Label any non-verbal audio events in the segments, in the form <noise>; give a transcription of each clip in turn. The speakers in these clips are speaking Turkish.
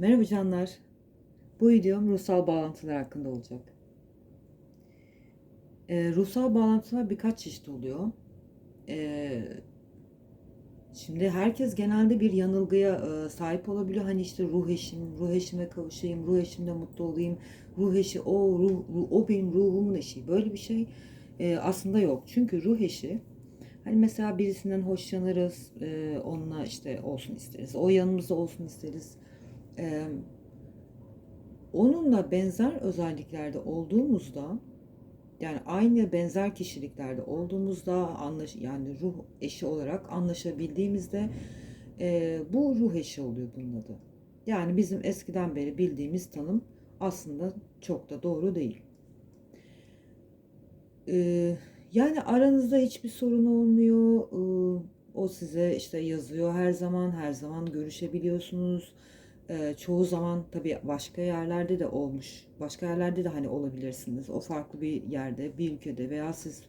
Merhaba canlar. Bu videom ruhsal bağlantılar hakkında olacak. Ee, ruhsal bağlantılar birkaç çeşit oluyor. Ee, şimdi herkes genelde bir yanılgıya e, sahip olabiliyor. Hani işte ruh eşim, ruh eşime kavuşayım, ruh eşimle mutlu olayım, ruh eşi, o ruh, ruh- o benim ruhumun eşi. Böyle bir şey e, aslında yok. Çünkü ruh eşi Hani mesela birisinden hoşlanırız, e, onunla işte olsun isteriz, o yanımızda olsun isteriz. E, onunla benzer özelliklerde olduğumuzda, yani aynı benzer kişiliklerde olduğumuzda, anlaş yani ruh eşi olarak anlaşabildiğimizde e, bu ruh eşi oluyor bunun adı. Yani bizim eskiden beri bildiğimiz tanım aslında çok da doğru değil. Ee, yani aranızda hiçbir sorun olmuyor. Ee, o size işte yazıyor her zaman, her zaman görüşebiliyorsunuz. Ee, çoğu zaman tabii başka yerlerde de olmuş. Başka yerlerde de hani olabilirsiniz. O farklı bir yerde, bir ülkede veya siz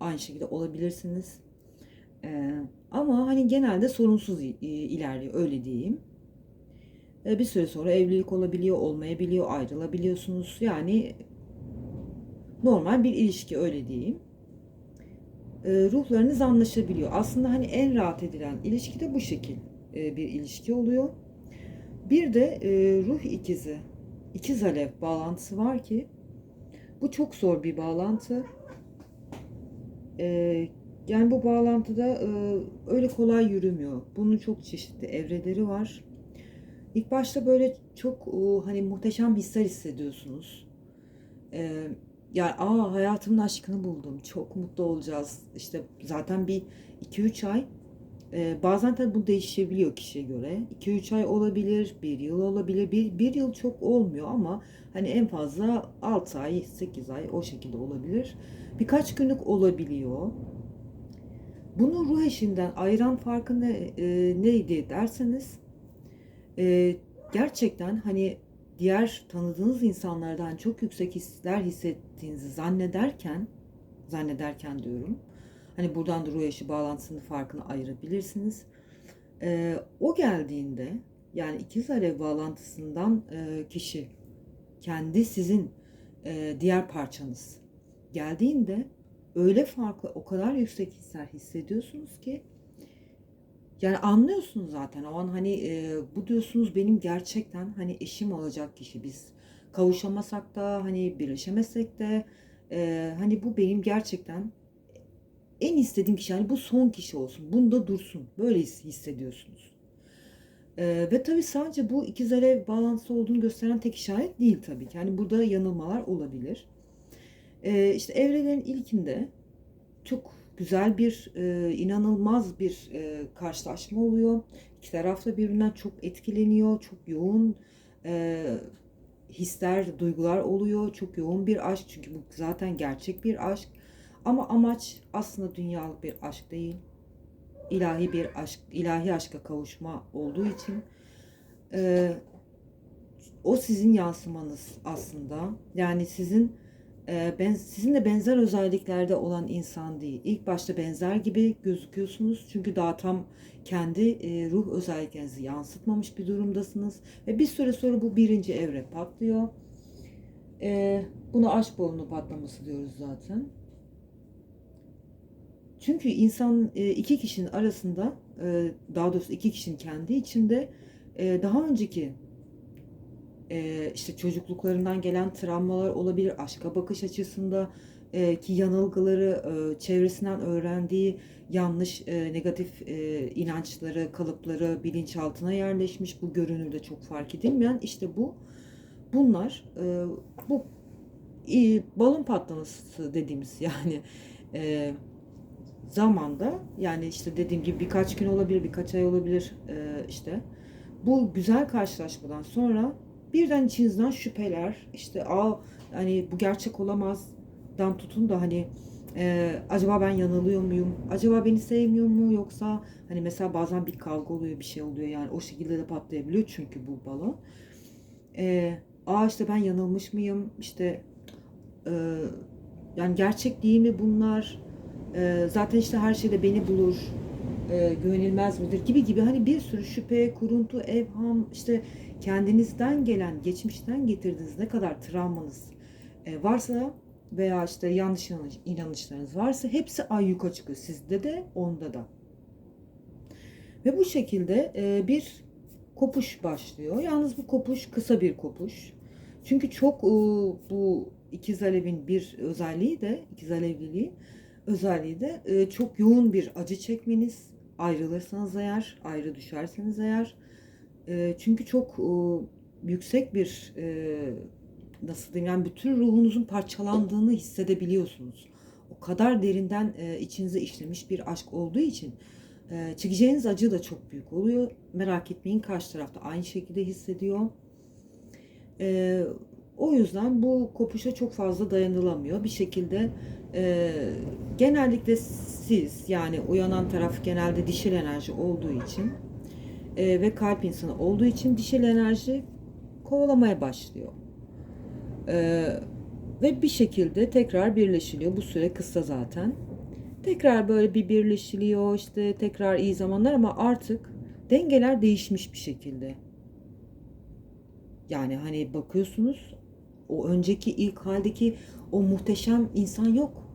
aynı şekilde olabilirsiniz. Ee, ama hani genelde sorunsuz ilerliyor öyle diyeyim. Ee, bir süre sonra evlilik olabiliyor, olmayabiliyor, ayrılabiliyorsunuz. Yani normal bir ilişki öyle diyeyim. Ruhlarınız anlaşabiliyor. Aslında hani en rahat edilen ilişki de bu şekil e, bir ilişki oluyor. Bir de e, ruh ikizi, ikiz alev bağlantısı var ki bu çok zor bir bağlantı. E, yani bu bağlantıda e, öyle kolay yürümüyor. Bunun çok çeşitli evreleri var. İlk başta böyle çok e, hani muhteşem hisler hissediyorsunuz. Ee, yani aa hayatımın aşkını buldum. Çok mutlu olacağız. İşte zaten bir iki üç ay e, bazen tabii bu değişebiliyor kişiye göre. 2-3 ay olabilir, bir yıl olabilir. Bir, bir yıl çok olmuyor ama hani en fazla 6 ay, 8 ay o şekilde olabilir. Birkaç günlük olabiliyor. Bunu ruh eşinden ayıran farkı ne, e, neydi derseniz e, gerçekten hani diğer tanıdığınız insanlardan çok yüksek hisler hissettiğinizi zannederken zannederken diyorum. Hani buradan da ruh eşi bağlantısının farkını ayırabilirsiniz. Ee, o geldiğinde yani ikiz alev bağlantısından e, kişi kendi sizin e, diğer parçanız geldiğinde öyle farklı o kadar yüksek hisler hissediyorsunuz ki yani anlıyorsunuz zaten o an hani e, bu diyorsunuz benim gerçekten hani eşim olacak kişi biz kavuşamasak da hani birleşemesek de e, hani bu benim gerçekten en istediğim kişi hani bu son kişi olsun bunda dursun böyle his- hissediyorsunuz. E, ve tabii sadece bu ikiz alev bağlantısı olduğunu gösteren tek işaret değil tabii ki. Yani burada yanılmalar olabilir. E, işte evrelerin ilkinde çok güzel bir, e, inanılmaz bir e, karşılaşma oluyor. İki taraf da birbirinden çok etkileniyor. Çok yoğun e, hisler, duygular oluyor. Çok yoğun bir aşk çünkü bu zaten gerçek bir aşk. Ama amaç aslında dünyalık bir aşk değil. İlahi bir aşk, ilahi aşka kavuşma olduğu için e, o sizin yansımanız aslında. Yani sizin e, ben sizinle benzer özelliklerde olan insan değil. İlk başta benzer gibi gözüküyorsunuz çünkü daha tam kendi e, ruh özelliklerinizi yansıtmamış bir durumdasınız ve bir süre sonra bu birinci evre patlıyor. E, buna aşk balonu patlaması diyoruz zaten. Çünkü insan e, iki kişinin arasında, e, daha doğrusu iki kişinin kendi içinde e, daha önceki işte çocukluklarından gelen travmalar olabilir, aşka bakış açısında ki yanılgıları, çevresinden öğrendiği yanlış negatif inançları, kalıpları bilinçaltına yerleşmiş. Bu görünürde çok fark edilmeyen işte bu bunlar bu balon patlaması dediğimiz <laughs> yani zamanda yani işte dediğim gibi birkaç gün olabilir, birkaç ay olabilir e, işte. Bu güzel karşılaşmadan sonra birden içinizden şüpheler işte aa hani bu gerçek olamazdan tutun da hani e, acaba ben yanılıyor muyum? Acaba beni sevmiyor mu yoksa hani mesela bazen bir kavga oluyor bir şey oluyor yani o şekilde de patlayabiliyor çünkü bu balon. E, aa işte ben yanılmış mıyım? İşte e, yani gerçek değil mi bunlar? E, zaten işte her şeyde beni bulur. E, güvenilmez midir gibi gibi hani bir sürü şüphe, kuruntu, evham işte kendinizden gelen, geçmişten getirdiğiniz ne kadar travmanız e, varsa veya işte yanlış inanış- inanışlarınız varsa hepsi ayyuka çıkıyor. Sizde de onda da. Ve bu şekilde e, bir kopuş başlıyor. Yalnız bu kopuş kısa bir kopuş. Çünkü çok e, bu ikiz alevin bir özelliği de ikiz alevliliği özelliği de e, çok yoğun bir acı çekmeniz. Ayrılırsanız eğer, ayrı düşerseniz eğer. E, çünkü çok e, yüksek bir e, nasıl diyeyim yani bütün ruhunuzun parçalandığını hissedebiliyorsunuz. O kadar derinden e, içinize işlemiş bir aşk olduğu için e, çekeceğiniz acı da çok büyük oluyor. Merak etmeyin karşı tarafta aynı şekilde hissediyor. E, o yüzden bu kopuşa çok fazla dayanılamıyor. Bir şekilde e, genellikle siz yani uyanan taraf genelde dişil enerji olduğu için e, ve kalp insanı olduğu için dişil enerji kovalamaya başlıyor. E, ve bir şekilde tekrar birleşiliyor. Bu süre kısa zaten. Tekrar böyle bir birleşiliyor işte tekrar iyi zamanlar ama artık dengeler değişmiş bir şekilde. Yani hani bakıyorsunuz o önceki ilk haldeki o muhteşem insan yok.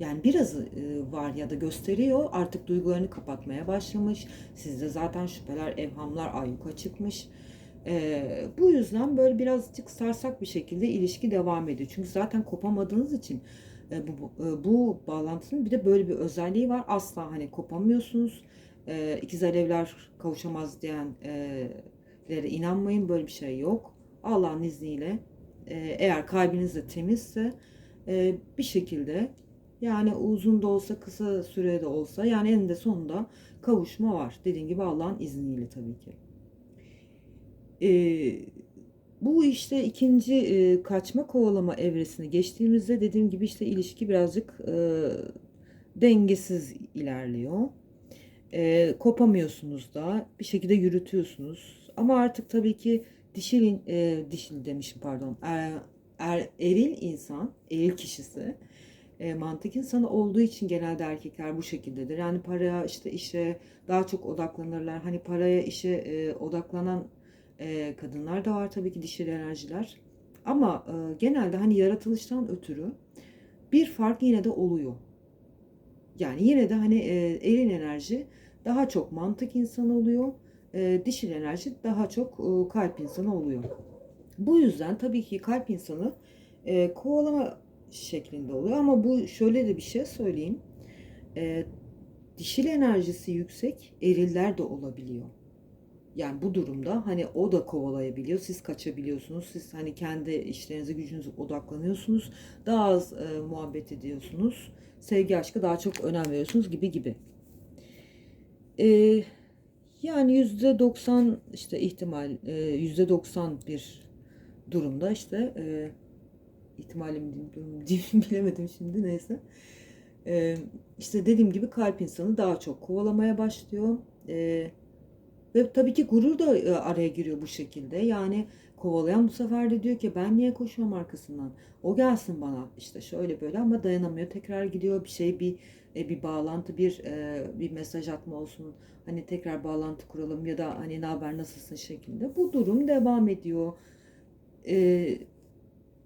Yani biraz e, var ya da gösteriyor artık duygularını kapatmaya başlamış. Sizde zaten şüpheler, evhamlar ayyuka çıkmış. E, bu yüzden böyle birazcık sarsak bir şekilde ilişki devam ediyor. Çünkü zaten kopamadığınız için e, bu, bu, e, bu bağlantının bir de böyle bir özelliği var. Asla hani kopamıyorsunuz. E, ikiz alevler kavuşamaz diyenlere inanmayın. Böyle bir şey yok. Allah'ın izniyle e, eğer kalbiniz de temizse e, bir şekilde yani uzun da olsa kısa sürede olsa yani eninde sonunda kavuşma var. Dediğim gibi Allah'ın izniyle tabii ki. E, bu işte ikinci e, kaçma kovalama evresini geçtiğimizde dediğim gibi işte ilişki birazcık e, dengesiz ilerliyor. E, kopamıyorsunuz da bir şekilde yürütüyorsunuz. Ama artık tabii ki dişil, e, dişil demişim pardon. Er, er, eril insan, eril kişisi e, mantık insanı olduğu için genelde erkekler bu şekildedir. Yani paraya işte işe daha çok odaklanırlar. Hani paraya işe e, odaklanan e, kadınlar da var tabii ki dişil enerjiler. Ama e, genelde hani yaratılıştan ötürü bir fark yine de oluyor. Yani yine de hani e, eril enerji daha çok mantık insanı oluyor. E, dişil enerji daha çok e, kalp insanı oluyor. Bu yüzden tabii ki kalp insanı e, kovalama şeklinde oluyor. Ama bu şöyle de bir şey söyleyeyim. E, dişil enerjisi yüksek eriller de olabiliyor. Yani bu durumda hani o da kovalayabiliyor. Siz kaçabiliyorsunuz. Siz hani kendi işlerinize gücünüze odaklanıyorsunuz. Daha az e, muhabbet ediyorsunuz. Sevgi aşkı daha çok önem veriyorsunuz gibi gibi. E, yani yüzde doksan işte ihtimal e, yüzde doksan bir durumda işte e, ihtimalim <laughs> diyeyim bilemedim şimdi neyse. E, işte dediğim gibi kalp insanı daha çok kovalamaya başlıyor. E, ve tabii ki gurur da e, araya giriyor bu şekilde. Yani kovalayan bu sefer de diyor ki ben niye koşuyorum arkasından? O gelsin bana işte şöyle böyle ama dayanamıyor. Tekrar gidiyor bir şey bir e, bir bağlantı bir e, bir mesaj atma olsun. Hani tekrar bağlantı kuralım ya da hani ne haber nasılsın şeklinde. Bu durum devam ediyor.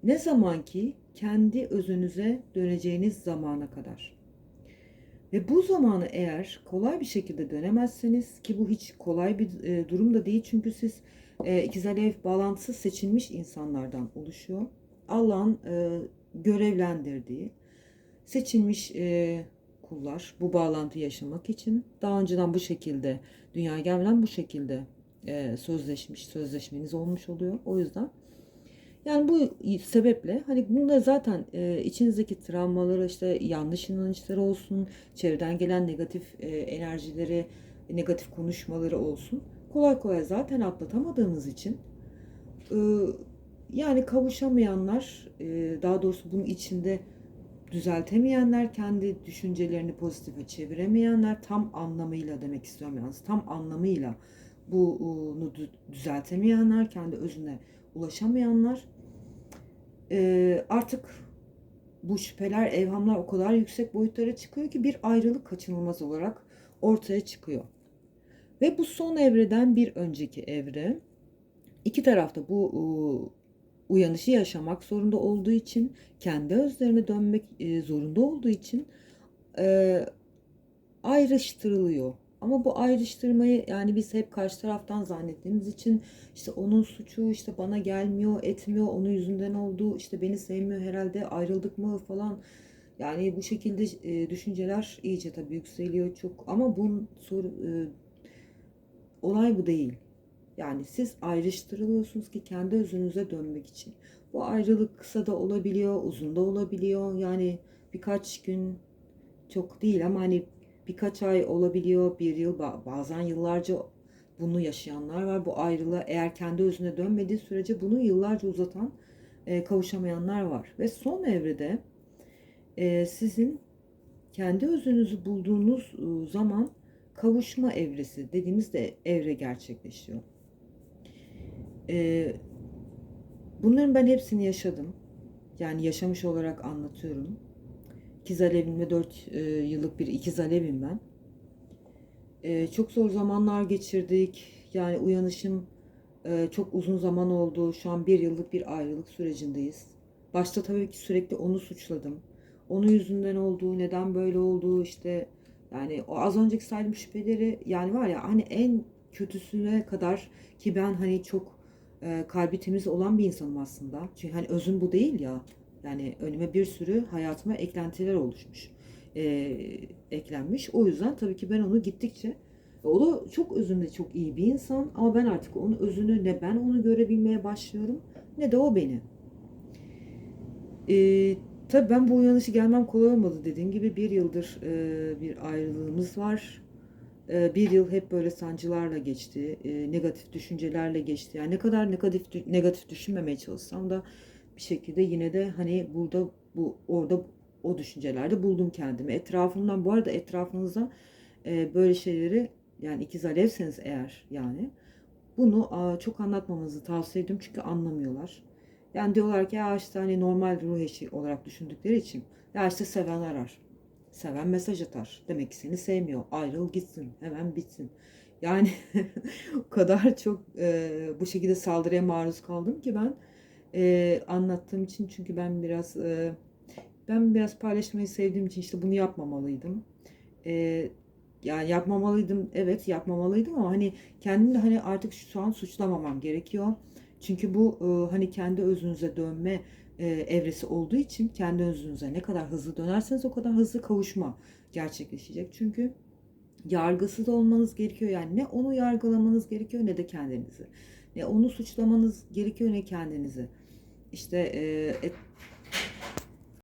Ne zaman ki kendi özünüze döneceğiniz zamana kadar. Ve bu zamanı eğer kolay bir şekilde dönemezseniz ki bu hiç kolay bir e, durum da değil çünkü siz e, ikiz alev bağlantısı seçilmiş insanlardan oluşuyor. Allah'ın e, görevlendirdiği seçilmiş e, kullar bu bağlantıyı yaşamak için daha önceden bu şekilde dünyaya gelmeden bu şekilde sözleşmiş sözleşmeniz olmuş oluyor. O yüzden yani bu sebeple hani bunda zaten e, içinizdeki travmaları işte yanlış inanışları olsun, çevreden gelen negatif e, enerjileri, negatif konuşmaları olsun. Kolay kolay zaten atlatamadığınız için e, yani kavuşamayanlar, e, daha doğrusu bunun içinde düzeltemeyenler, kendi düşüncelerini pozitife çeviremeyenler tam anlamıyla demek istiyorum yalnız tam anlamıyla bunu düzeltemeyenler, kendi özüne ulaşamayanlar e, artık bu şüpheler, evhamlar o kadar yüksek boyutlara çıkıyor ki bir ayrılık kaçınılmaz olarak ortaya çıkıyor. Ve bu son evreden bir önceki evre İki tarafta bu e, uyanışı yaşamak zorunda olduğu için, kendi özlerine dönmek e, zorunda olduğu için e, ayrıştırılıyor. Ama bu ayrıştırmayı yani biz hep karşı taraftan zannettiğimiz için işte onun suçu işte bana gelmiyor, etmiyor, onun yüzünden oldu, işte beni sevmiyor herhalde ayrıldık mı falan. Yani bu şekilde e, düşünceler iyice tabii yükseliyor çok ama bunun soru e, olay bu değil. Yani siz ayrıştırılıyorsunuz ki kendi özünüze dönmek için. Bu ayrılık kısa da olabiliyor, uzun da olabiliyor. Yani birkaç gün çok değil ama hani birkaç ay olabiliyor, bir yıl bazen yıllarca bunu yaşayanlar var. Bu ayrılığa eğer kendi özüne dönmediği sürece bunu yıllarca uzatan e, kavuşamayanlar var. Ve son evrede e, sizin kendi özünüzü bulduğunuz zaman kavuşma evresi dediğimiz de evre gerçekleşiyor. E, bunların ben hepsini yaşadım. Yani yaşamış olarak anlatıyorum. İkiz alevim ve 4 e, yıllık bir ikiz alevim ben. E, çok zor zamanlar geçirdik. Yani uyanışım e, çok uzun zaman oldu. Şu an bir yıllık bir ayrılık sürecindeyiz. Başta tabii ki sürekli onu suçladım. Onun yüzünden olduğu, neden böyle olduğu işte yani o az önceki saydığım şüpheleri yani var ya hani en kötüsüne kadar ki ben hani çok e, kalbi temiz olan bir insanım aslında. Çünkü hani özüm bu değil ya. Yani önüme bir sürü hayatıma eklentiler oluşmuş. E, eklenmiş. O yüzden tabii ki ben onu gittikçe o da çok özünde çok iyi bir insan ama ben artık onun özünü ne ben onu görebilmeye başlıyorum ne de o beni. Ee, tabii ben bu uyanışı gelmem kolay olmadı dediğim gibi bir yıldır e, bir ayrılığımız var. E, bir yıl hep böyle sancılarla geçti, e, negatif düşüncelerle geçti. Yani ne kadar negatif negatif düşünmemeye çalışsam da bir şekilde yine de hani burada bu orada o düşüncelerde buldum kendimi. Etrafımdan bu arada etrafınızda e, böyle şeyleri yani ikiz alevseniz eğer yani bunu a, çok anlatmamanızı tavsiye ediyorum çünkü anlamıyorlar. Yani diyorlar ki ya işte hani normal ruh eşi olarak düşündükleri için ya işte seven arar. Seven mesaj atar. Demek ki seni sevmiyor. Ayrıl gitsin. Hemen bitsin. Yani <laughs> o kadar çok e, bu şekilde saldırıya maruz kaldım ki ben e, anlattığım için çünkü ben biraz e, ben biraz paylaşmayı sevdiğim için işte bunu yapmamalıydım. E, yani yapmamalıydım evet yapmamalıydım ama hani kendimi de hani artık şu an suçlamamam gerekiyor. Çünkü bu e, hani kendi özünüze dönme e, evresi olduğu için kendi özünüze ne kadar hızlı dönerseniz o kadar hızlı kavuşma gerçekleşecek. Çünkü yargısız olmanız gerekiyor. Yani ne onu yargılamanız gerekiyor ne de kendinizi. Ne onu suçlamanız gerekiyor ne kendinizi işte e, et,